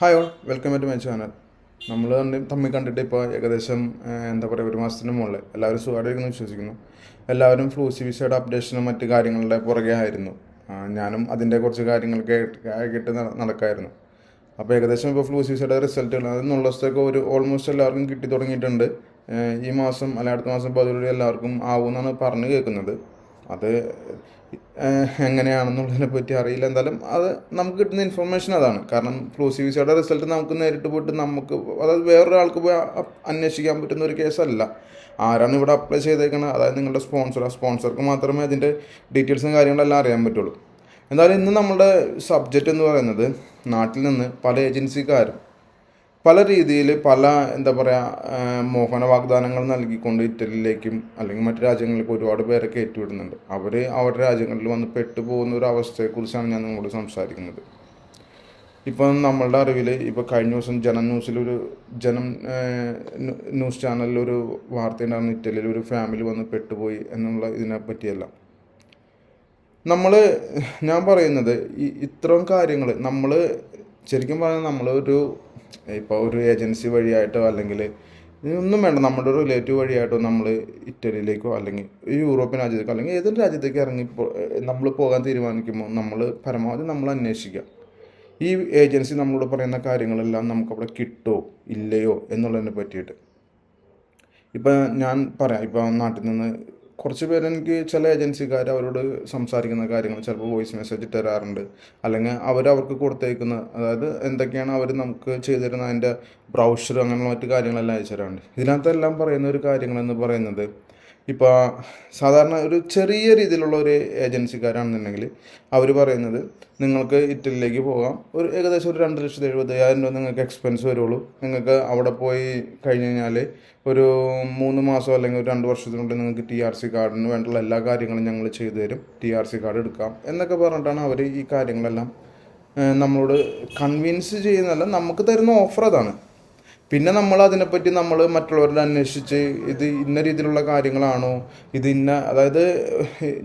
Hi all welcome to my channel നമ്മൾ തമ്മിൽ കണ്ടിട്ട് ഇപ്പോൾ ഏകദേശം എന്താ പറയുക ഒരു മാസത്തിന് മുകളിൽ എല്ലാവരും സുഖമായിട്ടിരിക്കുന്നു വിശ്വസിക്കുന്നു. എല്ലാവരും ഫ്ലൂ സി വിസയുടെ അപ്ഡേഷനും മറ്റ് കാര്യങ്ങളുടെ പുറകെ ആയിരുന്നു. ഞാനും അതിന്റെ കുറച്ച് കാര്യങ്ങൾ കേട്ട് നടക്കായിരുന്നു. അപ്പോൾ ഏകദേശം ഇപ്പോൾ ഫ്ലൂ സി വിസയുടെ റിസൾട്ടുകൾ അത് എന്നുള്ള ദിവസത്തേക്ക് ഒരു ഓൾമോസ്റ്റ് എല്ലാവർക്കും കിട്ടി തുടങ്ങിയിട്ടുണ്ട്. ഈ മാസം അല്ലെങ്കിൽ അടുത്ത മാസം പതിലൂടെ എല്ലാവർക്കും ആവുമെന്നാണ് പറഞ്ഞു കേൾക്കുന്നത്. അത് എങ്ങനെയാണെന്നുള്ളതിനെ പറ്റി അറിയില്ല. എന്തായാലും അത് നമുക്ക് കിട്ടുന്ന ഇൻഫർമേഷൻ അതാണ്. കാരണം ഫ്ലൂ സി വിസയുടെ റിസൾട്ട് നമുക്ക് നേരിട്ട് പോയിട്ട് നമുക്ക് അതായത് വേറൊരാൾക്ക് പോയി അന്വേഷിക്കാൻ പറ്റുന്ന ഒരു കേസല്ല ആരാണ് ഇവിടെ അപ്ലൈ ചെയ്തേക്കുന്നത് അതായത് നിങ്ങളുടെ സ്പോൺസർ ആ സ്പോൺസർക്ക് മാത്രമേ അതിന്റെ ഡീറ്റെയിൽസും കാര്യങ്ങളെല്ലാം അറിയാൻ പറ്റുള്ളൂ. എന്തായാലും ഇന്ന് നമ്മുടെ സബ്ജക്റ്റ് എന്ന് പറയുന്നത് നാട്ടിൽ നിന്ന് പല ഏജൻസിക്കാരും പല രീതിയിൽ പല എന്താ പറയുക മോഹന വാഗ്ദാനങ്ങൾ നൽകിക്കൊണ്ട് ഇറ്റലിയിലേക്കും അല്ലെങ്കിൽ മറ്റു രാജ്യങ്ങളിലേക്കും ഒരുപാട് പേരെ കയറ്റിവിടുന്നുണ്ട് അവർ അവരുടെ രാജ്യങ്ങളിൽ വന്ന് പെട്ടുപോകുന്ന ഒരു അവസ്ഥയെക്കുറിച്ചാണ് ഞാൻ നിങ്ങളോട് സംസാരിക്കുന്നത്. ഇപ്പം നമ്മളുടെ അറിവിൽ ഇപ്പോൾ കഴിഞ്ഞ ദിവസം ജനം ന്യൂസിലൊരു ജനം ന്യൂസ് ചാനലിലൊരു ഒരു വാർത്ത ഉണ്ടായിരുന്നു. ഇറ്റലിയിൽ ഒരു ഫാമിലി വന്ന് പെട്ടുപോയി എന്നുള്ള ഇതിനെ പറ്റിയല്ല. നമ്മൾ ഞാൻ പറയുന്നത് ഈ ഇത്തരം കാര്യങ്ങൾ നമ്മൾ ശരിക്കും പറഞ്ഞാൽ നമ്മളൊരു ഇപ്പോൾ ഒരു ഏജൻസി വഴിയായിട്ടോ അല്ലെങ്കിൽ ഒന്നും വേണ്ട നമ്മുടെ ഒരു റിലേറ്റീവ് വഴിയായിട്ടോ നമ്മൾ ഇറ്റലിയിലേക്കോ അല്ലെങ്കിൽ യൂറോപ്യൻ രാജ്യത്തേക്കോ അല്ലെങ്കിൽ ഏതൊരു രാജ്യത്തേക്ക് ഇറങ്ങി നമ്മൾ പോകാൻ തീരുമാനിക്കുമ്പോൾ നമ്മൾ പരമാവധി നമ്മൾ അന്വേഷിക്കുക. ഈ ഏജൻസി നമ്മളോട് പറയുന്ന കാര്യങ്ങളെല്ലാം നമുക്കവിടെ കിട്ടുമോ ഇല്ലയോ എന്നുള്ളതിനെ പറ്റിയിട്ട്. ഇപ്പം ഞാൻ പറയാം ഇപ്പം നാട്ടിൽ നിന്ന് കുറച്ച് പേര് എനിക്ക് ചില ഏജൻസിക്കാർ അവരോട് സംസാരിക്കുന്ന കാര്യങ്ങൾ ചിലപ്പോൾ വോയിസ് മെസ്സേജ് തരാറുണ്ട്. അല്ലെങ്കിൽ അവർ അവർക്ക് കൊടുത്തേക്കുന്ന അതായത് എന്തൊക്കെയാണ് അവർ നമുക്ക് ചെയ്തു തരുന്ന അതിന്റെ ബ്രൗഷർ അങ്ങനെയുള്ള മറ്റു കാര്യങ്ങളെല്ലാം അയച്ചു തരാറുണ്ട് ഇതിനകത്തെല്ലാം പറയുന്ന ഒരു കാര്യങ്ങളെന്ന് പറയുന്നത് ഇപ്പോൾ സാധാരണ ഒരു ചെറിയ രീതിയിലുള്ള ഒരു ഏജൻസിക്കാരാണെന്നുണ്ടെങ്കിൽ അവർ പറയുന്നത് നിങ്ങൾക്ക് ഇറ്റലിയിലേക്ക് പോകാം. ഒരു ഏകദേശം ഒരു രണ്ട് ലക്ഷത്തി എഴുപത്തയ്യായിരം രൂപ നിങ്ങൾക്ക് എക്സ്പെൻസ് വരുള്ളൂ. നിങ്ങൾക്ക് അവിടെ പോയി കഴിഞ്ഞ് കഴിഞ്ഞാൽ ഒരു മൂന്ന് മാസം അല്ലെങ്കിൽ ഒരു രണ്ട് വർഷത്തിനുള്ളിൽ നിങ്ങൾക്ക് ടി ആർ സി കാർഡിന് വേണ്ടുള്ള എല്ലാ കാര്യങ്ങളും ഞങ്ങൾ ചെയ്തു തരും. ടി ആർ സി കാർഡ് എടുക്കാം എന്നൊക്കെ പറഞ്ഞിട്ടാണ് അവർ ഈ കാര്യങ്ങളെല്ലാം നമ്മളോട് കൺവിൻസ് ചെയ്യുന്നതല്ല നമുക്ക് തരുന്ന ഓഫർ അതാണ്. പിന്നെ നമ്മൾ അതിനെപ്പറ്റി നമ്മൾ മറ്റുള്ളവരുടെ അന്വേഷിച്ച് ഇത് ഇന്ന രീതിയിലുള്ള കാര്യങ്ങളാണോ? ഇത് ഇന്ന അതായത്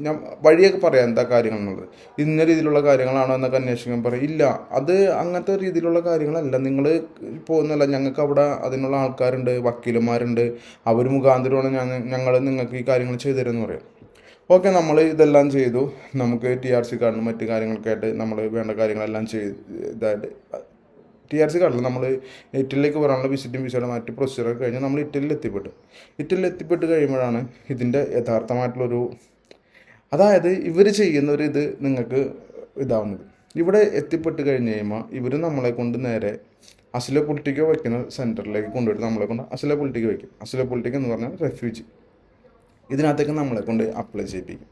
ഞാൻ വഴിയൊക്കെ പറയാം എന്താ കാര്യങ്ങൾ എന്നുള്ളത് ഇന്ന രീതിയിലുള്ള കാര്യങ്ങളാണോ എന്നൊക്കെ അന്വേഷിക്കാൻ പറയും. ഇല്ല അത് അങ്ങനത്തെ രീതിയിലുള്ള കാര്യങ്ങളല്ല. നിങ്ങൾ പോകുന്നല്ല ഞങ്ങൾക്ക് അവിടെ അതിനുള്ള ആൾക്കാരുണ്ട് വക്കീലന്മാരുണ്ട്. അവർ മുഖാന്തരമാണ് ഞാൻ ഞങ്ങൾ നിങ്ങൾക്ക് ഈ കാര്യങ്ങൾ ചെയ്തു തരുമെന്ന് പറയും. ഓക്കെ നമ്മൾ ഇതെല്ലാം ചെയ്തു. നമുക്ക് ടി ആർ സി കാർഡിനും മറ്റു കാര്യങ്ങൾക്കായിട്ട് നമ്മൾ വേണ്ട കാര്യങ്ങളെല്ലാം ചെയ്ത് ഇതായിട്ട് ടി ആർ സി കാർഡിൽ നമ്മൾ ഇറ്റലിയിലേക്ക് വരാനുള്ള വിസിറ്റും വിസയുടെ മറ്റ് പ്രൊസീജിയറൊക്കെ കഴിഞ്ഞ് നമ്മൾ ഇറ്റലിയിൽ എത്തിപ്പെട്ടു. ഇറ്റലിയിൽ എത്തിപ്പെട്ട് കഴിയുമ്പോഴാണ് ഇതിന്റെ യഥാർത്ഥമായിട്ടുള്ളൊരു അതായത് ഇവർ ചെയ്യുന്ന ഒരു ഇത് നിങ്ങൾക്ക് ഇതാവുന്നത്. ഇവിടെ എത്തിപ്പെട്ട് കഴിഞ്ഞ് കഴിയുമ്പോൾ ഇവർ നമ്മളെ കൊണ്ട് നേരെ അസില പൊളിറ്റിക്കോ വയ്ക്കുന്ന സെന്ററിലേക്ക് കൊണ്ടുപോയിട്ട് നമ്മളെ കൊണ്ട് അസില പൊളിറ്റിക്കോ വയ്ക്കും. അസില പൊളിറ്റിക്ക് എന്ന് പറഞ്ഞാൽ റെഫ്യൂജി ഇതിനകത്തേക്ക് നമ്മളെ കൊണ്ട് അപ്ലൈ ചെയ്യിപ്പിക്കും.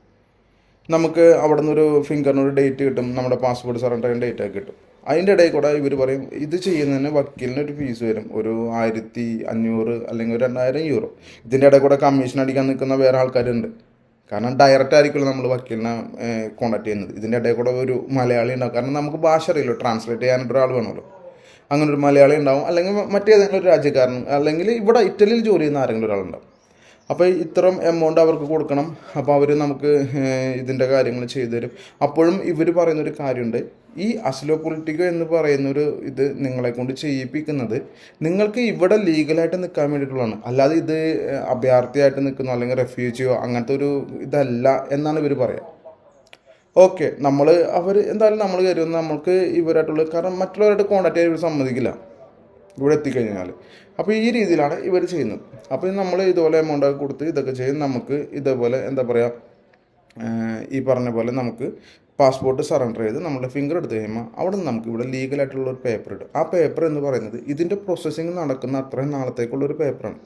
നമുക്ക് അവിടെ നിന്നൊരു ഫിംഗറിനൊരു ഡേറ്റ് കിട്ടും നമ്മുടെ പാസ്പോർട്ട് സറണ്ടറിന്റെ ഡേറ്റ് ഒക്കെ കിട്ടും. അതിന്റെ ഇടയിൽ കൂടെ ഇവർ പറയും ഇത് ചെയ്യുന്നതിന് വക്കീലിന് ഒരു ഫീസ് വരും. ഒരു ആയിരത്തി അഞ്ഞൂറ് അല്ലെങ്കിൽ ഒരു രണ്ടായിരം യൂറോ ഇതിന്റെ ഇടയിൽ കൂടെ കമ്മീഷൻ അടിക്കാൻ നിൽക്കുന്ന വേറെ ആൾക്കാരുണ്ട്. കാരണം ഡയറക്റ്റ് ആയിരിക്കുമല്ലോ നമ്മൾ വക്കീലിനെ കോൺടാക്ട് ചെയ്യുന്നത്. ഇതിന്റെ ഇടയിൽ കൂടെ ഒരു മലയാളി ഉണ്ടാവും. കാരണം നമുക്ക് ഭാഷ അറിയില്ല. ട്രാൻസ്ലേറ്റ് ചെയ്യാനായിട്ട് ഒരാൾ വേണമല്ലോ. അങ്ങനെ ഒരു മലയാളി ഉണ്ടാവും. അല്ലെങ്കിൽ മറ്റേതെങ്കിലും ഒരു രാജ്യക്കാരൻ അല്ലെങ്കിൽ ഇവിടെ ഇറ്റലിയിൽ ജോലി ചെയ്യുന്ന ആരെങ്കിലും ഒരാളുണ്ടാവും. അപ്പോൾ ഇത്രയും എമൗണ്ട് അവർക്ക് കൊടുക്കണം. അപ്പോൾ അവർ നമുക്ക് ഇതിന്റെ കാര്യങ്ങൾ ചെയ്തു തരും അപ്പോഴും ഇവർ പറയുന്നൊരു കാര്യമുണ്ട്. ഈ അസ്ലോ പൊളിറ്റിക്കോ എന്ന് പറയുന്നൊരു ഇത് നിങ്ങളെ കൊണ്ട് ചെയ്യിപ്പിക്കുന്നത് നിങ്ങൾക്ക് ഇവിടെ ലീഗലായിട്ട് നിൽക്കാൻ വേണ്ടിയിട്ടുള്ളതാണ്. അല്ലാതെ ഇത് അഭയാർത്ഥിയായിട്ട് നിൽക്കുന്നു അല്ലെങ്കിൽ റെഫ്യൂജിയോ അങ്ങനത്തെ ഒരു ഇതല്ല എന്നാണ് ഇവർ പറയുക ഓക്കെ നമ്മൾ അവർ എന്തായാലും നമ്മൾ കയറുന്ന നമ്മൾക്ക് ഇവരായിട്ടുള്ള കാരണം മറ്റുള്ളവരായിട്ട് കോൺടാക്ട് ചെയ്യാൻ ഇവർ സമ്മതിക്കില്ല. ഇവിടെ എത്തിക്കഴിഞ്ഞാൽ അപ്പോൾ ഈ രീതിയിലാണ് ഇവർ ചെയ്യുന്നത്. അപ്പോൾ നമ്മൾ ഇതുപോലെ എമൗണ്ട് കൊടുത്ത് ഇതൊക്കെ ചെയ്ത് നമുക്ക് ഇതേപോലെ എന്താ പറയുക ഈ പറഞ്ഞ പോലെ നമുക്ക് പാസ്പോർട്ട് സറണ്ടർ ചെയ്ത് നമ്മുടെ ഫിംഗർ എടുത്തു കഴിയുമ്പോൾ അവിടെ നിന്ന് നമുക്ക് ഇവിടെ ലീഗലായിട്ടുള്ള ഒരു പേപ്പർ ഇടും. ആ പേപ്പർ എന്ന് പറയുന്നത് ഇതിന്റെ പ്രോസസ്സിങ് നടക്കുന്ന അത്രയും നാളത്തേക്കുള്ള ഒരു പേപ്പറാണ്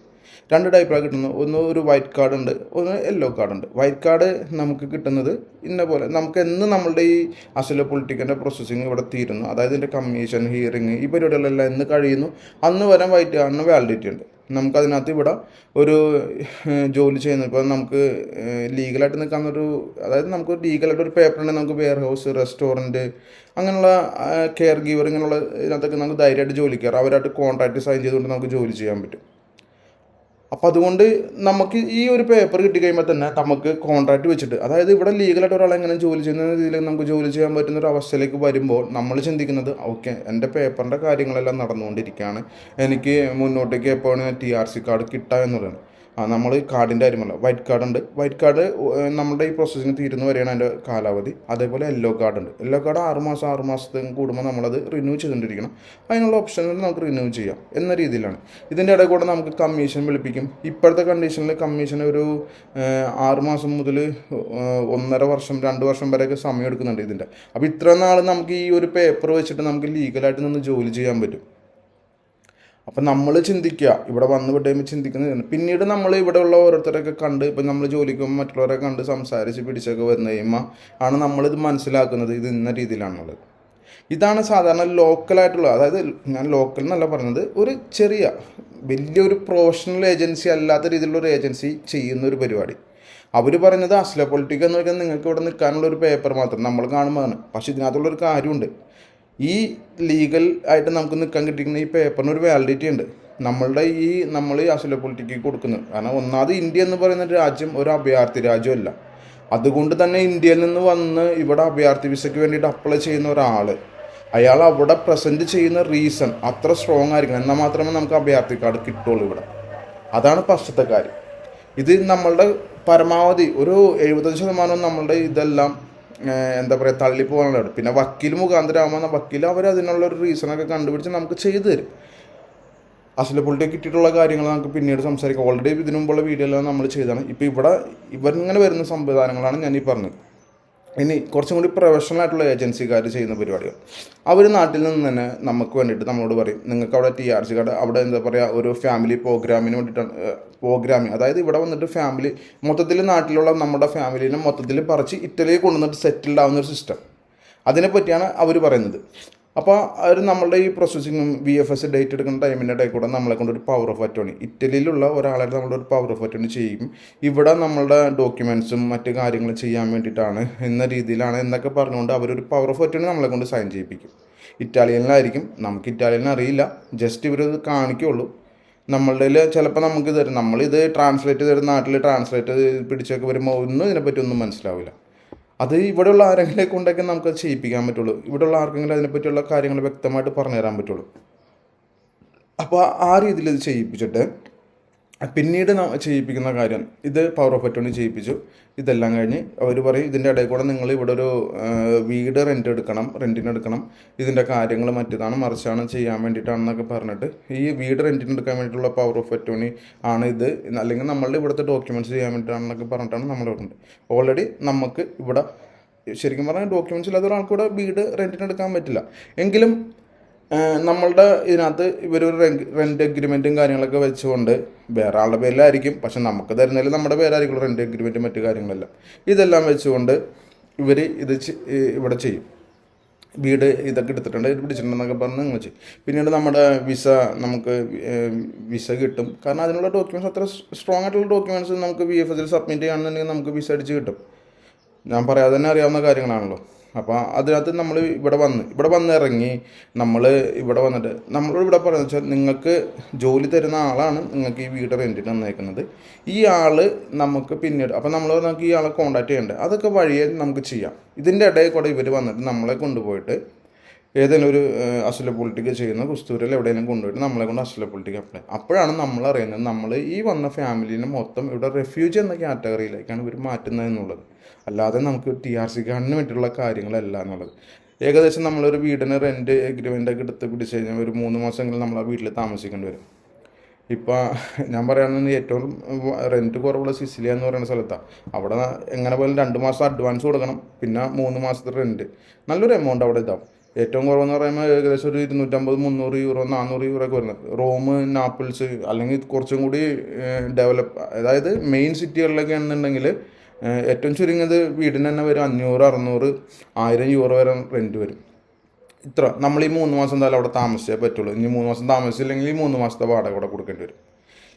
രണ്ട് ടൈപ്പാണ് കിട്ടുന്നത് ഒന്ന് ഒരു വൈറ്റ് കാർഡ് ഉണ്ട് ഒന്ന് യെല്ലോ കാർഡ് ഉണ്ട്. വൈറ്റ് കാർഡ് നമുക്ക് കിട്ടുന്നത് ഇന്ന പോലെ നമുക്ക് എന്ന് നമ്മളുടെ ഈ അസല പൊളിറ്റിക്കന്റെ പ്രോസസ്സിങ് ഇവിടെ തീരുന്നു. അതായത് ഇതിന്റെ കമ്മീഷൻ ഹിയറിങ് ഈ പരിപാടികളെല്ലാം എന്ന് കഴിയുന്നു. അന്ന് വരെ വൈറ്റ് കാർഡിന് വാലിഡിറ്റി ഉണ്ട്. നമുക്കതിനകത്ത് ഇവിടെ ഒരു ജോലി ചെയ്യുന്നു. ഇപ്പോൾ നമുക്ക് ലീഗലായിട്ട് നിൽക്കാവുന്നൊരു അതായത് നമുക്ക് ലീഗലായിട്ട് ഒരു പേപ്പർ ഉണ്ടെങ്കിൽ നമുക്ക് വെയർ ഹൗസ് റെസ്റ്റോറന്റ് അങ്ങനെയുള്ള കെയർ ഗീവർ ഇങ്ങനെയുള്ള ഇതിനകത്തൊക്കെ നമുക്ക് ധൈര്യമായിട്ട് ജോലി കയറാം. അവരായിട്ട് കോൺട്രാക്റ്റ് സൈൻ ചെയ്തുകൊണ്ട് നമുക്ക് ജോലി ചെയ്യാൻ പറ്റും. അപ്പോൾ അതുകൊണ്ട് നമുക്ക് ഈ ഒരു പേപ്പർ കിട്ടിക്കഴിയുമ്പോൾ തന്നെ നമുക്ക് കോൺട്രാക്ട് വെച്ചിട്ട് അതായത് ഇവിടെ ലീഗലായിട്ട് ഒരാൾ എങ്ങനെ ജോലി ചെയ്യുന്ന രീതിയിൽ നമുക്ക് ജോലി ചെയ്യാൻ പറ്റുന്ന ഒരു അവസ്ഥയിലേക്ക് വരുമ്പോൾ നമ്മൾ ചിന്തിക്കുന്നത് ഓക്കെ എന്റെ പേപ്പറിന്റെ കാര്യങ്ങളെല്ലാം നടന്നുകൊണ്ടിരിക്കുകയാണ്. എനിക്ക് മുന്നോട്ടേക്ക് എപ്പോഴാണ് ടി ആർ സി കാർഡ് കിട്ടുക എന്നുള്ളതാണ്. നമ്മൾ കാർഡിന്റെ കാര്യമല്ല വൈറ്റ് കാർഡ് ഉണ്ട്. വൈറ്റ് കാർഡ് നമ്മുടെ ഈ പ്രോസസ്സിന് തീരുന്ന വരെയാണ് അതിന്റെ കാലാവധി. അതേപോലെ യെല്ലോ കാർഡ് ഉണ്ട്. യെല്ലോ കാർഡ് ആറ് മാസം ആറ് മാസത്തിന് കൂടുമ്പോൾ നമ്മളത് റിന്യൂ ചെയ്തുകൊണ്ടിരിക്കണം. അതിനുള്ള ഓപ്ഷൻ നമുക്ക് റിന്യൂ ചെയ്യാം എന്ന രീതിയിലാണ്. ഇതിന്റെ ഇടയിൽ കൂടെ നമുക്ക് കമ്മീഷൻ വിളിപ്പിക്കും. ഇപ്പോഴത്തെ കണ്ടീഷനിൽ കമ്മീഷൻ ഒരു ആറ് മാസം മുതൽ ഒന്നര വർഷം രണ്ട് വർഷം വരെയൊക്കെ സമയം എടുക്കുന്നുണ്ട് ഇതിന്റെ അപ്പോൾ ഇത്ര നാൾ നമുക്ക് ഈ ഒരു പേപ്പർ വെച്ചിട്ട് നമുക്ക് ലീഗലായിട്ട് നിന്ന് ജോലി ചെയ്യാൻ പറ്റും. അപ്പം നമ്മൾ ചിന്തിക്കുക. ഇവിടെ വന്ന് വിട്ടുമ്പോൾ ചിന്തിക്കുന്നത് പിന്നീട് നമ്മൾ ഇവിടെ ഉള്ള ഓരോരുത്തരൊക്കെ കണ്ട് ഇപ്പം നമ്മൾ ജോലിക്കും മറ്റുള്ളവരെ കണ്ട് സംസാരിച്ച് പിടിച്ചൊക്കെ വന്നു കഴിയുമ്പോൾ ആണ് നമ്മളിത് മനസ്സിലാക്കുന്നത് ഇത് ഇന്ന രീതിയിലാണുള്ളത്. ഇതാണ് സാധാരണ ലോക്കലായിട്ടുള്ള അതായത് ഞാൻ ലോക്കൽ എന്നല്ല പറഞ്ഞത് ഒരു ചെറിയ വലിയൊരു പ്രൊഫഷണൽ ഏജൻസി അല്ലാത്ത രീതിയിലുള്ള ഒരു ഏജൻസി ചെയ്യുന്ന ഒരു പരിപാടി. അവർ പറഞ്ഞത് അസ്ല പൊളിറ്റിക്ക എന്ന് വെച്ചാൽ നിങ്ങൾക്ക് ഇവിടെ നിൽക്കാനുള്ള ഒരു പേപ്പർ മാത്രം നമ്മൾ കാണുമ്പോഴാണ് പക്ഷേ ഇതിനകത്തുള്ളൊരു കാര്യമുണ്ട്. ഈ ലീഗൽ ആയിട്ട് നമുക്ക് നിൽക്കാൻ കിട്ടിയിരിക്കുന്ന ഈ പേപ്പറിന് ഒരു വാലിഡിറ്റി ഉണ്ട്. നമ്മളുടെ ഈ നമ്മൾ ഈ അസുല പൊളിറ്റിക്ക് കൊടുക്കുന്നത്. കാരണം ഒന്നാമത് ഇന്ത്യ എന്ന് പറയുന്ന രാജ്യം ഒരു അഭയാർത്ഥി രാജ്യമല്ല. അതുകൊണ്ട് തന്നെ ഇന്ത്യയിൽ നിന്ന് വന്ന് ഇവിടെ അഭയാർത്ഥി വിസയ്ക്ക് വേണ്ടിയിട്ട് അപ്ലൈ ചെയ്യുന്ന ഒരാൾ അയാൾ അവിടെ പ്രസന്റ് ചെയ്യുന്ന റീസൺ അത്ര സ്ട്രോങ് ആയിരിക്കണം. എന്നാൽ മാത്രമേ നമുക്ക് അഭയാർത്ഥി കാർഡ് കിട്ടുള്ളൂ ഇവിടെ. അതാണ് ഫസ്റ്റത്തെ കാര്യം ഇത് നമ്മളുടെ പരമാവധി ഒരു എഴുപത്തഞ്ച് ശതമാനം നമ്മളുടെ ഇതെല്ലാം എന്താ പറയുക തള്ളിപ്പോകാനുള്ള പിന്നെ വക്കീൽ മുഖാന്തരമാകുന്ന വക്കീൽ അവർ അതിനുള്ള ഒരു റീസണൊക്കെ കണ്ടുപിടിച്ച് നമുക്ക് ചെയ്തു തരും. അസല പുള്ളിയെ കിട്ടിയിട്ടുള്ള കാര്യങ്ങൾ നമുക്ക് പിന്നീട് സംസാരിക്കാം. ഓൾറെഡി ഇതിനു മുമ്പുള്ള വീഡിയോ എല്ലാം നമ്മൾ ചെയ്തതാണ് ഇപ്പോൾ ഇവിടെ ഇവരിങ്ങനെ വരുന്ന സംവിധാനങ്ങളാണ് ഞാൻ ഈ പറഞ്ഞത്. ഇനി കുറച്ചും കൂടി പ്രൊഫഷണൽ ആയിട്ടുള്ള ഏജൻസിക്കാർ ചെയ്യുന്ന പരിപാടികൾ. അവർ നാട്ടിൽ നിന്ന് തന്നെ നമുക്ക് വേണ്ടിയിട്ട് നമ്മളോട് പറയും നിങ്ങൾക്ക് അവിടെ ടി ആർ സി കാർഡ് അവിടെ എന്താ പറയുക ഒരു ഫാമിലി പ്രോഗ്രാമിന് വേണ്ടിയിട്ടാണ് പ്രോഗ്രാമിങ് അതായത് ഇവിടെ വന്നിട്ട് ഫാമിലി മൊത്തത്തിൽ നാട്ടിലുള്ള നമ്മുടെ ഫാമിലിനെ മൊത്തത്തിൽ പറിച്ച് ഇറ്റലിയിൽ കൊണ്ടുവന്നിട്ട് സെറ്റിൽഡ് ആവുന്ന ഒരു സിസ്റ്റം അതിനെപ്പറ്റിയാണ് അവർ പറയുന്നത്. അപ്പോൾ അവർ നമ്മളുടെ ഈ പ്രോസസ്സിങ്ങും വി എഫ് എസ് ഡേറ്റ് എടുക്കുന്ന ടൈമിന്റെ ഇടയിൽ കൂടെ നമ്മളെ കൊണ്ട് ഒരു പവർ ഓഫ് അറ്റോണി ഇറ്റലിയിലുള്ള ഒരാളെ നമ്മളൊരു പവർ ഓഫ് അറ്റോണി ചെയ്യും. ഇവിടെ നമ്മളുടെ ഡോക്യുമെൻസും മറ്റ് കാര്യങ്ങളും ചെയ്യാൻ വേണ്ടിയിട്ടാണ് എന്ന രീതിയിലാണ് എന്നൊക്കെ പറഞ്ഞുകൊണ്ട് അവരൊരു പവർ ഓഫ് അറ്റോണി നമ്മളെ കൊണ്ട് സൈൻ ചെയ്യിപ്പിക്കും. ഇറ്റാലിയനിലായിരിക്കും. നമുക്ക് ഇറ്റാലിയൻ അറിയില്ല. ജസ്റ്റ് ഇവരത് കാണിക്കുള്ളൂ. നമ്മളുടെ ചിലപ്പോൾ നമുക്ക് തരും. നമ്മളിത് ട്രാൻസ്ലേറ്റ് ചെയ്ത് നാട്ടിൽ ട്രാൻസ്ലേറ്റ് പിടിച്ചൊക്കെ വരുമ്പോൾ ഒന്നും ഇതിനെപ്പറ്റി ഒന്നും മനസ്സിലാവില്ല. അത് ഇവിടെയുള്ള ആരെങ്കിലും കൊണ്ടൊക്കെ നമുക്ക് ചെയ്യിപ്പിക്കാൻ പറ്റുള്ളൂ. ഇവിടെയുള്ള ആർക്കെങ്കിലും അതിനെപ്പറ്റിയുള്ള കാര്യങ്ങൾ വ്യക്തമായിട്ട് പറഞ്ഞു തരാൻ പറ്റുള്ളൂ. അപ്പോൾ ആ രീതിയിൽ ഇത് ചെയ്യിപ്പിച്ചിട്ട് പിന്നീട് ചെയ്യിപ്പിക്കുന്ന കാര്യം ഇത് പവർ ഓഫ് അറ്റോണി ചെയ്യിപ്പിച്ചു. ഇതെല്ലാം കഴിഞ്ഞ് അവർ പറയും ഇതിന്റെ ഇടയിൽ കൂടെ നിങ്ങൾ ഇവിടെ ഒരു വീട് റെന്റ് എടുക്കണം റെന്റിന് എടുക്കണം. ഇതിന്റെ കാര്യങ്ങൾ മറ്റേതാണ് മറിച്ചാണ് ചെയ്യാൻ വേണ്ടിയിട്ടാണെന്നൊക്കെ പറഞ്ഞിട്ട് ഈ വീട് റെന്റിന് എടുക്കാൻ വേണ്ടിയിട്ടുള്ള പവർ ഓഫ് അറ്റോണി ആണ് ഇത്. അല്ലെങ്കിൽ നമ്മളുടെ ഇവിടുത്തെ ഡോക്യുമെന്റ്സ് ചെയ്യാൻ വേണ്ടിയിട്ടാണെന്നൊക്കെ പറഞ്ഞിട്ടാണ് നമ്മൾ ഉണ്ട്. ഓൾറെഡി നമുക്ക് ഇവിടെ ശരിക്കും പറഞ്ഞാൽ ഡോക്യുമെന്റ്സ് ഇല്ലാത്ത ഒരാൾക്ക് വീട് റെന്റിന് എടുക്കാൻ പറ്റില്ല. എങ്കിലും നമ്മളുടെ ഇതിനകത്ത് ഇവരൊരു റെന്റ് അഗ്രിമെന്റും കാര്യങ്ങളൊക്കെ വെച്ചുകൊണ്ട് വേറെ ആളുടെ പേരിലായിരിക്കും. പക്ഷെ നമുക്ക് തരുന്നതിൽ നമ്മുടെ പേരായിരിക്കും റെന്റ് അഗ്രിമെന്റും മറ്റു കാര്യങ്ങളെല്ലാം. ഇതെല്ലാം വെച്ചുകൊണ്ട് ഇവർ ഇത് ഇവിടെ ചെയ്യും. വീട് ഇതൊക്കെ എടുത്തിട്ടുണ്ട്. ഇത് പിടിച്ചിട്ടുണ്ടെന്നൊക്കെ പറഞ്ഞ് നിങ്ങൾ ചെയ്യും. പിന്നീട് നമ്മുടെ വിസ നമുക്ക് വിസ കിട്ടും. കാരണം അതിനുള്ള ഡോക്യുമെന്റ്സ് അത്ര സ്ട്രോങ് ആയിട്ടുള്ള ഡോക്യുമെന്റ്സ് നമുക്ക് വി എഫ് എസിൽ സബ്മിറ്റ് ചെയ്യുകയാണെന്നുണ്ടെങ്കിൽ നമുക്ക് വിസ അടിച്ച് കിട്ടും. ഞാൻ പറയാതെ തന്നെ അറിയാവുന്ന കാര്യങ്ങളാണല്ലോ. അപ്പോൾ അതിനകത്ത് നമ്മൾ ഇവിടെ വന്ന് ഇവിടെ വന്ന് ഇറങ്ങി നമ്മൾ ഇവിടെ വന്നിട്ട് നമ്മൾ ഇവിടെ പറയുന്നത് വെച്ചാൽ നിങ്ങൾക്ക് ജോലി തരുന്ന ആളാണ് നിങ്ങൾക്ക് ഈ വീട് റെന്റിന് തന്നേക്കുന്നത്. ഈ ആൾ നമുക്ക് പിന്നീട് അപ്പോൾ നമ്മൾ നമുക്ക് ഈ ആളെ കോൺടാക്ട് ചെയ്യേണ്ടത് അതൊക്കെ വഴിയെ നമുക്ക് ചെയ്യാം. ഇതിന്റെ ഇടയിൽ കൂടെ ഇവർ വന്നിട്ട് നമ്മളെ കൊണ്ടുപോയിട്ട് ഏതെങ്കിലും ഒരു അസുല പൊളിറ്റിക്ക് ചെയ്യുന്ന കുസ്തൂരിൽ എവിടെയെങ്കിലും കൊണ്ടുപോയിട്ട് നമ്മളെ കൊണ്ട് അസുല പൊളിറ്റിക്ക് അപ്ലൈ അപ്പോഴാണ് നമ്മൾ അറിയുന്നത് നമ്മൾ ഈ വന്ന ഫാമിലിനെ മൊത്തം ഇവിടെ റെഫ്യൂജി എന്ന കാറ്റഗറിയിലേക്കാണ് ഇവർ മാറ്റുന്നത് എന്നുള്ളത്. അല്ലാതെ നമുക്ക് ടി ആർ സി കാർഡിന് വേണ്ടിയിട്ടുള്ള കാര്യങ്ങളല്ല എന്നുള്ളത്. ഏകദേശം നമ്മളൊരു വീടിന് റെന്റ് എഗ്രിമെന്റ് ഒക്കെ എടുത്ത് പിടിച്ച് കഴിഞ്ഞാൽ ഒരു മൂന്ന് മാസമെങ്കിലും നമ്മൾ ആ വീട്ടിൽ താമസിക്കേണ്ടി വരും. ഇപ്പം ഞാൻ പറയുകയാണെങ്കിൽ ഏറ്റവും റെന്റ് കുറവുള്ള സിസിലിയ എന്ന് പറയുന്ന സ്ഥലത്താണ് അവിടെ എങ്ങനെ പോലും രണ്ട് മാസം അഡ്വാൻസ് കൊടുക്കണം പിന്നെ മൂന്ന് മാസത്തെ റെന്റ് നല്ലൊരു എമൗണ്ട് അവിടെ ഇതാവും. ഏറ്റവും കുറവെന്ന് പറയുമ്പോൾ ഏകദേശം ഒരു ഇരുന്നൂറ്റമ്പത് മുന്നൂറ് യൂറോ നാനൂറ് യൂറോ ഒക്കെ വരുന്നത്. റോം നാപ്പിൾസ് അല്ലെങ്കിൽ കുറച്ചും കൂടി ഡെവലപ്പ് അതായത് മെയിൻ സിറ്റികളിലൊക്കെ ആണെന്നുണ്ടെങ്കിൽ ഏറ്റവും ചുരുങ്ങിയത് വീടിന് തന്നെ വരും അഞ്ഞൂറ് അറുന്നൂറ് ആയിരം യൂറോ വരെ റെന്റ് വരും. ഇത്ര. നമ്മൾ ഈ മൂന്ന് മാസം എന്തായാലും അവിടെ താമസിച്ചേ പറ്റുള്ളൂ. ഇനി മൂന്ന് മാസം താമസിച്ചില്ലെങ്കിൽ ഈ മൂന്ന് മാസത്തെ വാടക കൂടെ കൊടുക്കേണ്ടി വരും.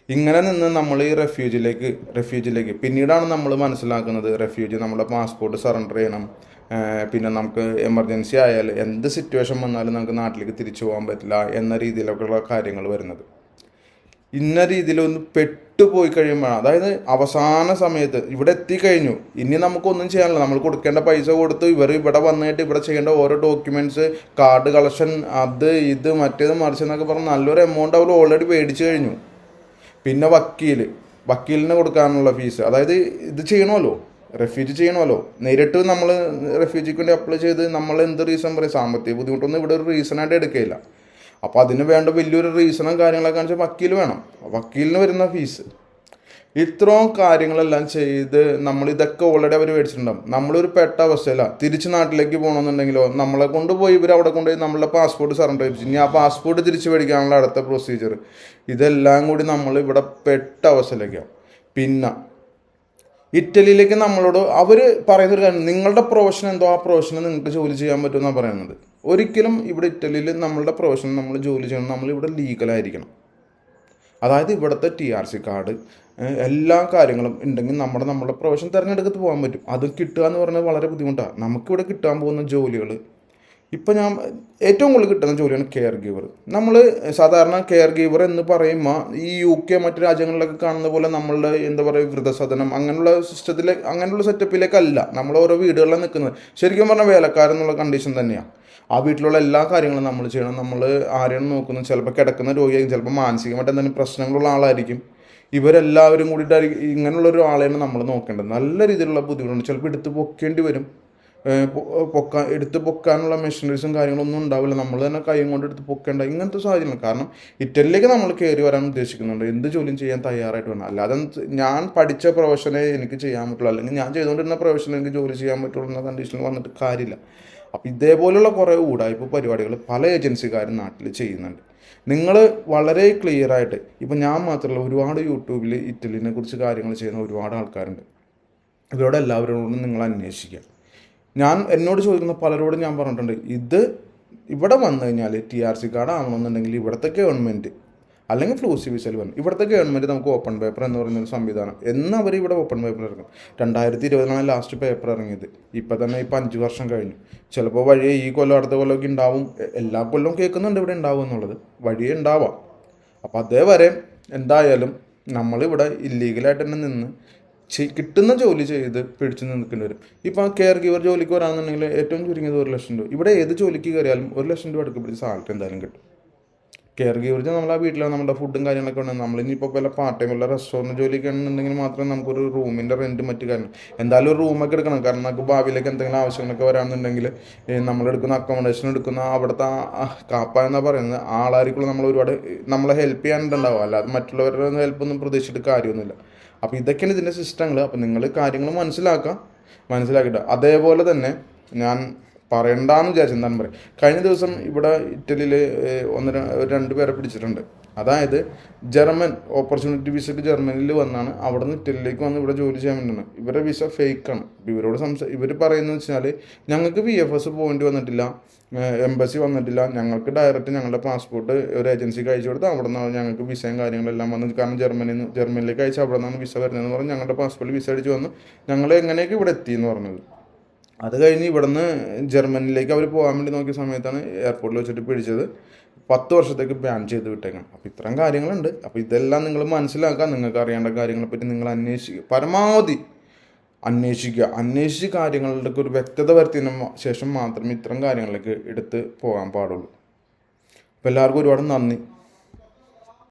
ഇങ്ങനെ നിന്ന് നമ്മൾ ഈ റെഫ്യൂജിലേക്ക് റെഫ്യൂജിലേക്ക് പിന്നീടാണ് നമ്മൾ മനസ്സിലാക്കുന്നത് റെഫ്യൂജി നമ്മുടെ പാസ്പോർട്ട് സറണ്ടർ ചെയ്യണം. പിന്നെ നമുക്ക് എമർജൻസി ആയാൽ എന്ത് സിറ്റുവേഷൻ വന്നാലും നമുക്ക് നാട്ടിലേക്ക് തിരിച്ചു പോകാൻ പറ്റില്ല എന്ന രീതിയിലൊക്കെയുള്ള കാര്യങ്ങൾ വരുന്നത്. ഇന്ന രീതിയിലൊന്ന് പെട്ടുപോയി കഴിയുമ്പോഴാണ്. അതായത് അവസാന സമയത്ത് ഇവിടെ എത്തിക്കഴിഞ്ഞു. ഇനി നമുക്കൊന്നും ചെയ്യാനില്ല. നമ്മൾ കൊടുക്കേണ്ട പൈസ കൊടുത്ത് ഇവർ ഇവിടെ വന്നിട്ട് ഇവിടെ ചെയ്യേണ്ട ഓരോ ഡോക്യുമെന്റ്സ് കാർഡ് കളക്ഷൻ അത് ഇത് മറ്റേത് മറിച്ച് എന്നൊക്കെ പറഞ്ഞ് നല്ലൊരു എമൗണ്ട് അവർ ഓൾറെഡി മേടിച്ചു കഴിഞ്ഞു. പിന്നെ വക്കീൽ വക്കീലിന് കൊടുക്കാനുള്ള ഫീസ് അതായത് ഇത് ചെയ്യണമല്ലോ. റെഫ്യൂജി ചെയ്യണമല്ലോ. നേരിട്ട് നമ്മൾ റെഫ്യൂജിക്ക് വേണ്ടി അപ്ലൈ ചെയ്ത് നമ്മൾ എന്ത് റീസൺ പറയും? സാമ്പത്തിക ബുദ്ധിമുട്ടൊന്നും ഇവിടെ ഒരു റീസണായിട്ട് എടുക്കുകയില്ല അപ്പോൾ അതിന് വേണ്ട വലിയൊരു റീസണും കാര്യങ്ങളൊക്കെ വെച്ചാൽ വക്കീൽ വേണം. വക്കീലിന് വരുന്ന ഫീസ് ഇത്രയും കാര്യങ്ങളെല്ലാം ചെയ്ത് നമ്മൾ ഇതൊക്കെ ഓൾറെഡി അവർ മേടിച്ചിട്ടുണ്ടാവും. നമ്മളൊരു പെട്ട അവസ്ഥയില്ല തിരിച്ച് നാട്ടിലേക്ക് പോകണമെന്നുണ്ടെങ്കിലോ നമ്മളെ കൊണ്ടുപോയി ഇവർ അവിടെ കൊണ്ടുപോയി നമ്മളുടെ പാസ്പോർട്ട് സറണ്ടർ ചെയ്യിച്ചു ഇനി ആ പാസ്പോർട്ട് തിരിച്ച് മേടിക്കാനുള്ള അടുത്ത പ്രൊസീജിയർ ഇതെല്ലാം കൂടി നമ്മൾ ഇവിടെ പെട്ട അവസ്ഥയിലേക്കാവും പിന്നെ ഇറ്റലിയിലേക്ക് നമ്മളോട് അവർ പറയുന്നൊരു കാര്യം നിങ്ങളുടെ പ്രൊഫഷൻ എന്തോ ആ പ്രൊഫഷന് നിങ്ങൾക്ക് ജോലി ചെയ്യാൻ പറ്റുമെന്നാണ് പറയുന്നത്. ഒരിക്കലും ഇവിടെ ഇറ്റലിയിൽ നമ്മളുടെ പ്രൊഫഷൻ നമ്മൾ ജോലി ചെയ്യണം നമ്മളിവിടെ ലീഗലായിരിക്കണം അതായത് ഇവിടുത്തെ ടി ആർ സി കാർഡ് എല്ലാ കാര്യങ്ങളും ഉണ്ടെങ്കിൽ നമ്മുടെ നമ്മുടെ പ്രൊഫഷൻ തിരഞ്ഞെടുക്കത്ത് പോകാൻ പറ്റും. അത് കിട്ടുക എന്ന് പറഞ്ഞാൽ വളരെ ബുദ്ധിമുട്ടാണ് നമുക്കിവിടെ കിട്ടാൻ പോകുന്ന ജോലികൾ ഇപ്പം ഞാൻ ഏറ്റവും കൂടുതൽ കിട്ടുന്ന ജോലിയാണ് കെയർ ഗീവർ നമ്മൾ സാധാരണ കെയർ ഗീവർ എന്ന് പറയുമ്പോൾ ഈ യു കെ മറ്റു രാജ്യങ്ങളിലൊക്കെ കാണുന്ന പോലെ നമ്മളുടെ എന്താ പറയുക വൃദ്ധസദനം അങ്ങനെയുള്ള സിസ്റ്റത്തിലെ അങ്ങനെയുള്ള സെറ്റപ്പിലേക്കല്ല നമ്മൾ ഓരോ വീടുകളിലാണ് നിൽക്കുന്നത് ശരിക്കും പറഞ്ഞാൽ വേലക്കാരെന്നുള്ള കണ്ടീഷൻ തന്നെയാണ് ആ വീട്ടിലുള്ള എല്ലാ കാര്യങ്ങളും നമ്മൾ ചെയ്യണം. നമ്മൾ ആരെയാണ് നോക്കുന്നത് ചിലപ്പോൾ കിടക്കുന്ന രോഗിയായിരിക്കും ചിലപ്പോൾ മാനസികമായിട്ട് എന്തെങ്കിലും പ്രശ്നങ്ങളുള്ള ആളായിരിക്കും. ഇവരെല്ലാവരും കൂടിയിട്ടായിരിക്കും ഇങ്ങനെയുള്ള ഒരാളെയാണ് നമ്മൾ നോക്കേണ്ടത്. നല്ല രീതിയിലുള്ള ബുദ്ധിമുട്ടുണ്ട്. ചിലപ്പോൾ എടുത്ത് പൊക്കേണ്ടി വരും. പൊക്കാൻ എടുത്ത് പൊക്കാനുള്ള മെഷീനറീസും കാര്യങ്ങളൊന്നും ഉണ്ടാവില്ല. നമ്മൾ തന്നെ കൈയും കൊണ്ട് എടുത്ത് പൊക്കേണ്ട ഇങ്ങനത്തെ സാഹചര്യങ്ങൾ കാരണം ഇറ്റലിയിലേക്ക് നമ്മൾ കയറി വരാൻ ഉദ്ദേശിക്കുന്നുണ്ട്. എന്ത് ജോലിയും ചെയ്യാൻ തയ്യാറായിട്ട് വേണം അല്ലാതെ ഞാൻ പഠിച്ച പ്രൊഫഷനെ എനിക്ക് ചെയ്യാൻ പറ്റുള്ളൂ. അല്ലെങ്കിൽ ഞാൻ ചെയ്തുകൊണ്ടിരുന്ന പ്രൊഫഷനെ എനിക്ക് ജോലി ചെയ്യാൻ പറ്റുള്ളൂ എന്ന കണ്ടീഷനിൽ വന്നിട്ട് കാര്യമില്ല. അപ്പോൾ ഇതേപോലെയുള്ള കുറേ ഊടായ്പ പരിപാടികൾ പല ഏജൻസിക്കാരും നാട്ടിൽ ചെയ്യുന്നുണ്ട്. നിങ്ങൾ വളരെ ക്ലിയർ ആയിട്ട് ഇപ്പം ഞാൻ മാത്രമല്ല ഒരുപാട് യൂട്യൂബിൽ ഇറ്റലിനെ കുറിച്ച് കാര്യങ്ങൾ ചെയ്യുന്ന ഒരുപാട് ആൾക്കാരുണ്ട്. ഇവരോട് എല്ലാവരോടും നിങ്ങൾ അന്വേഷിക്കുക. ഞാൻ എന്നോട് ചോദിക്കുന്ന പലരോടും ഞാൻ പറഞ്ഞിട്ടുണ്ട് ഇത് ഇവിടെ വന്നു കഴിഞ്ഞാൽ ടി ആർ സി കാർഡ് ആവണമെന്നുണ്ടെങ്കിൽ ഇവിടുത്തെ ഗവൺമെന്റ് അല്ലെങ്കിൽ ഫ്ലൂസി വിസയിൽ വരണം ഇവിടുത്തെ ഗവൺമെന്റ് നമുക്ക് ഓപ്പൺ പേപ്പർ എന്ന് പറയുന്ന ഒരു സംവിധാനം. എന്ന് അവർ ഇവിടെ ഓപ്പൺ പേപ്പർ ഇറങ്ങും രണ്ടായിരത്തി ഇരുപതിലാണ് ലാസ്റ്റ് പേപ്പർ ഇറങ്ങിയത്. ഇപ്പം തന്നെ ഇപ്പം അഞ്ച് വർഷം കഴിഞ്ഞു. ചിലപ്പോൾ വഴിയെ ഈ കൊല്ലം അടുത്ത കൊല്ലമൊക്കെ ഉണ്ടാവും. എല്ലാ കൊല്ലവും കേൾക്കുന്നുണ്ട് ഇവിടെ ഉണ്ടാവും എന്നുള്ളത്. വഴിയെ ഉണ്ടാവാം. അപ്പോൾ അതേവരെ എന്തായാലും നമ്മളിവിടെ ഇല്ലീഗലായിട്ട് തന്നെ നിന്ന് കിട്ടുന്ന ജോലി ചെയ്ത് പിടിച്ചു നിൽക്കേണ്ടി വരും. ഇപ്പം കെയർ ഗിവർ ജോലിക്ക് വരാമെന്നുണ്ടെങ്കിൽ ഏറ്റവും ചുരുങ്ങിയത് ഒരു ലക്ഷം രൂപ. ഇവിടെ ഏത് ജോലിക്ക് കയറിയാലും ഒരു ലക്ഷം രൂപ അടുക്ക് പിടിച്ച് സാലറി എന്തായാലും കിട്ടും. കെയർ ഗീവർ നമ്മൾ ആ വീട്ടിൽ നമ്മുടെ ഫുഡും കാര്യങ്ങളൊക്കെ ഉണ്ട് നമ്മളിനിയിപ്പോൾ വല്ല പാർട്ട് ടൈം വല്ല റെസ്റ്റോറന്റ് ജോലിയൊക്കെ ആണെന്നുണ്ടെങ്കിൽ മാത്രമേ നമുക്കൊരു റൂമിന്റെ റെന്റ് മറ്റു കാര്യങ്ങൾ. എന്തായാലും ഒരു റൂമൊക്കെ എടുക്കണം. കാരണം നമുക്ക് ഭാവിയിലേക്ക് എന്തെങ്കിലും ആവശ്യങ്ങളൊക്കെ വരാമെന്നുണ്ടെങ്കിൽ നമ്മളെടുക്കുന്ന അക്കോമഡേഷൻ എടുക്കുന്ന അവിടുത്തെ കാപ്പ എന്നാ പറയുന്നത് ആളായിരിക്കും നമ്മൾ ഒരുപാട് നമ്മളെ ഹെൽപ്പ് ചെയ്യാനുണ്ടാവും അല്ലാതെ മറ്റുള്ളവരുടെ ഹെൽപ്പൊന്നും പ്രതീക്ഷിച്ചിട്ട് കാര്യമൊന്നുമില്ല. അപ്പോൾ ഇതൊക്കെയാണ് ഇതിന്റെ സിസ്റ്റങ്ങൾ അപ്പോൾ നിങ്ങൾ കാര്യങ്ങൾ മനസ്സിലാക്കുക. മനസ്സിലാക്കിയിട്ട് അതേപോലെ തന്നെ ഞാൻ പറയണ്ടെന്ന് വിചാരിച്ചു എന്താണ് പറയുക കഴിഞ്ഞ ദിവസം ഇവിടെ ഇറ്റലിയിൽ ഒന്ന് രണ്ട് പേരെ പിടിച്ചിട്ടുണ്ട്. അതായത് ജർമ്മൻ ഓപ്പർച്യൂണിറ്റി വിസയ്ക്ക് ജർമ്മനിയിൽ വന്നാണ്. അവിടെ നിന്ന് ഇറ്റലിയിലേക്ക് വന്ന് ഇവിടെ ജോലി ചെയ്യാൻ വേണ്ടിയാണ്. ഇവരുടെ വിസ ഫേക്കാണ് ഇവരോട് സംസാ ഇവർ പറയുന്നത് വെച്ചാൽ ഞങ്ങൾക്ക് വി എഫ് എസ് പോകേണ്ടി വന്നിട്ടില്ല. എംബസി വന്നിട്ടില്ല. ഞങ്ങൾക്ക് ഡയറക്റ്റ് ഞങ്ങളുടെ പാസ്പോർട്ട് ഒരു ഏജൻസിക്ക് അയച്ചു കൊടുത്ത് അവിടെ നിന്നാണ് ഞങ്ങൾക്ക് വിസയും കാര്യങ്ങളെല്ലാം വന്നത് കാരണം ജർമ്മനിയിൽ നിന്ന് ജർമ്മനിയിലേക്ക് അയച്ച് അവിടെ നിന്നാണ് വിസ വരുന്നതെന്ന് പറഞ്ഞ് ഞങ്ങളുടെ പാസ്പോർട്ട് വിസ അടിച്ച് വന്നു ഞങ്ങൾ എങ്ങനെയൊക്കെ ഇവിടെ എത്തി എന്ന് പറഞ്ഞത്. അത് കഴിഞ്ഞ് ഇവിടുന്ന് ജർമ്മനിയിലേക്ക് അവർ പോകാൻ വേണ്ടി നോക്കിയ സമയത്താണ് എയർപോർട്ടിൽ വെച്ചിട്ട് പിടിച്ചത്. പത്ത് വർഷത്തേക്ക് ബാൻ ചെയ്ത് വിട്ടേക്കണം. അപ്പോൾ ഇത്തരം കാര്യങ്ങളുണ്ട്. അപ്പോൾ ഇതെല്ലാം നിങ്ങൾ മനസ്സിലാക്കുക. നിങ്ങൾക്ക് അറിയേണ്ട കാര്യങ്ങളെപ്പറ്റി നിങ്ങൾ അന്വേഷിക്കുക. പരമാവധി അന്വേഷിക്കുക. അന്വേഷിച്ച് കാര്യങ്ങളുടെ ഒരു വ്യക്തത വരുത്തിയതിന് ശേഷം മാത്രമേ ഇത്തരം കാര്യങ്ങളിലേക്ക് എടുത്ത് പോകാൻ പാടുള്ളൂ. അപ്പോൾ എല്ലാവർക്കും ഒരുപാട് നന്ദി.